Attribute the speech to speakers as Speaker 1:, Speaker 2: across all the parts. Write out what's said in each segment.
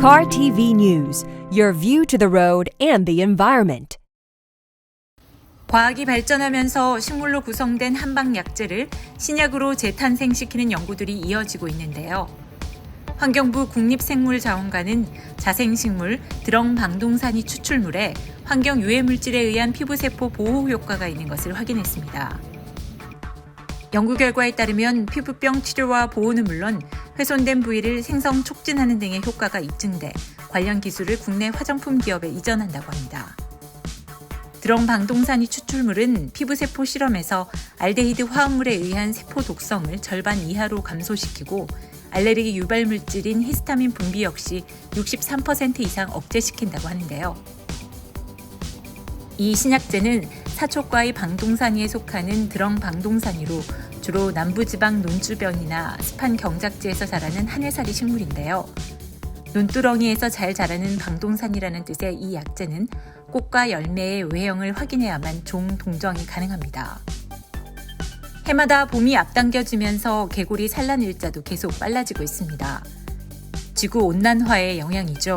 Speaker 1: Car TV News, your view to the road and the environment.
Speaker 2: 과학이 발전하면서 식물로 구성된 한방 약재를 신약으로 재탄생시키는 연구들이 이어지고 있는데요. 환경부 국립생물자원관은 자생식물 드렁 방동산이 추출물에 환경 유해 물질에 의한 피부세포 보호 효과가 있는 것을 확인했습니다. 연구 결과에 따르면 피부병 치료와 보호는 물론 훼손된 부위를 생성 촉진하는 등의 효과가 입증돼 관련 기술을 국내 화장품 기업에 이전한다고 합니다. 드럼 방동산이 추출물은 피부세포 실험에서 알데히드 화합물에 의한 세포 독성을 절반 이하로 감소시키고 알레르기 유발 물질인 히스타민 분비 역시 63% 이상 억제시킨다고 하는데요. 이 신약제는 사촉과의 방동산이에 속하는 드렁 방동산이로 주로 남부지방 논주변이나 습한 경작지에서 자라는 한해살이 식물인데요. 논두렁이에서 잘 자라는 방동산이라는 뜻의 이 약재는 꽃과 열매의 외형을 확인해야만 종 동정이 가능합니다. 해마다 봄이 앞당겨지면서 개구리 산란 일자도 계속 빨라지고 있습니다. 지구 온난화의 영향이죠.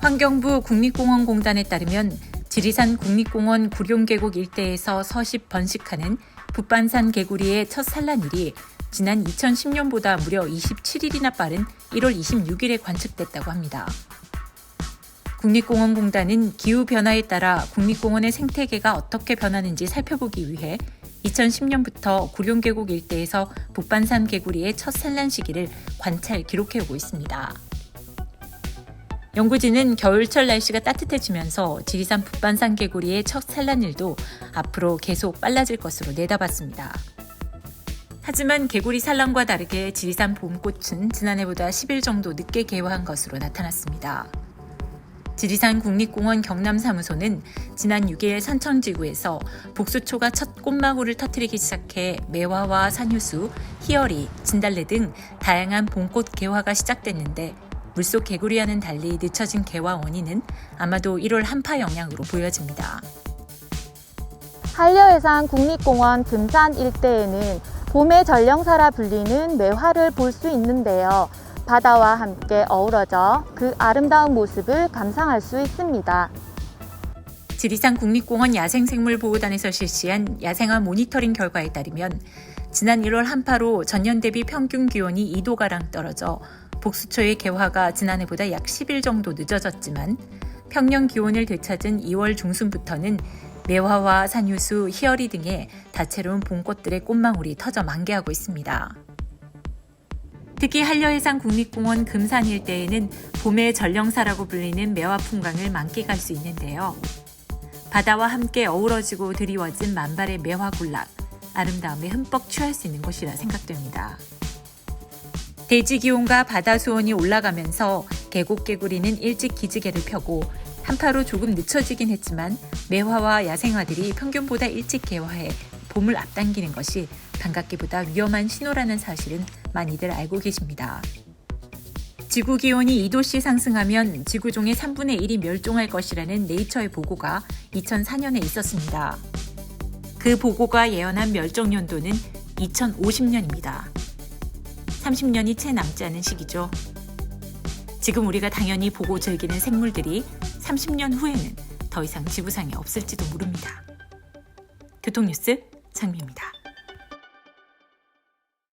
Speaker 2: 환경부 국립공원공단에 따르면 지리산 국립공원 구룡계곡 일대에서 서식 번식하는 북반산 개구리의 첫 산란일이 지난 2010년보다 무려 27일이나 빠른 1월 26일에 관측됐다고 합니다. 국립공원공단은 기후변화에 따라 국립공원의 생태계가 어떻게 변하는지 살펴보기 위해 2010년부터 구룡계곡 일대에서 북반산 개구리의 첫 산란 시기를 관찰 기록해오고 있습니다. 연구진은 겨울철 날씨가 따뜻해지면서 지리산 북반산 개구리의 첫 산란일도 앞으로 계속 빨라질 것으로 내다봤습니다. 하지만 개구리 산란과 다르게 지리산 봄꽃은 지난해보다 10일 정도 늦게 개화한 것으로 나타났습니다. 지리산 국립공원 경남사무소는 지난 6일 산천지구에서 복수초가 첫 꽃망울을 터뜨리기 시작해 매화와 산유수, 희열이, 진달래 등 다양한 봄꽃 개화가 시작됐는데 물속 개구리와는 달리 늦춰진 개화 원인은 아마도 1월 한파 영향으로 보여집니다.
Speaker 3: 한려해상 국립공원 금산 일대에는 봄의 전령사라 불리는 매화를 볼 수 있는데요. 바다와 함께 어우러져 그 아름다운 모습을 감상할 수 있습니다.
Speaker 2: 지리산 국립공원 야생생물보호단에서 실시한 야생화 모니터링 결과에 따르면 지난 1월 한파로 전년 대비 평균 기온이 2도가량 떨어져 복수초의 개화가 지난해보다 약 10일 정도 늦어졌지만 평년 기온을 되찾은 2월 중순부터는 매화와 산유수, 희열이 등의 다채로운 봄꽃들의 꽃망울이 터져 만개하고 있습니다. 특히 한려해상 국립공원 금산 일대에는 봄의 전령사라고 불리는 매화 풍광을 만끽할 수 있는데요. 바다와 함께 어우러지고 드리워진 만발의 매화 군락, 아름다움에 흠뻑 취할 수 있는 곳이라 생각됩니다. 대지 기온과 바다 수온이 올라가면서 계곡개구리는 일찍 기지개를 펴고 한파로 조금 늦춰지긴 했지만 매화와 야생화들이 평균보다 일찍 개화해 봄을 앞당기는 것이 반갑기보다 위험한 신호라는 사실은 많이들 알고 계십니다. 지구 기온이 2도씩 상승하면 지구종의 3분의 1이 멸종할 것이라는 네이처의 보고가 2004년에 있었습니다. 그 보고가 예언한 멸종 연도는 2050년입니다. 30년이 채 남지 않은 시기죠. 지금 우리가 당연히 보고 즐기는 생물들이 30년 후에는 더 이상 지구상에 없을지도 모릅니다. 교통뉴스 장미입니다.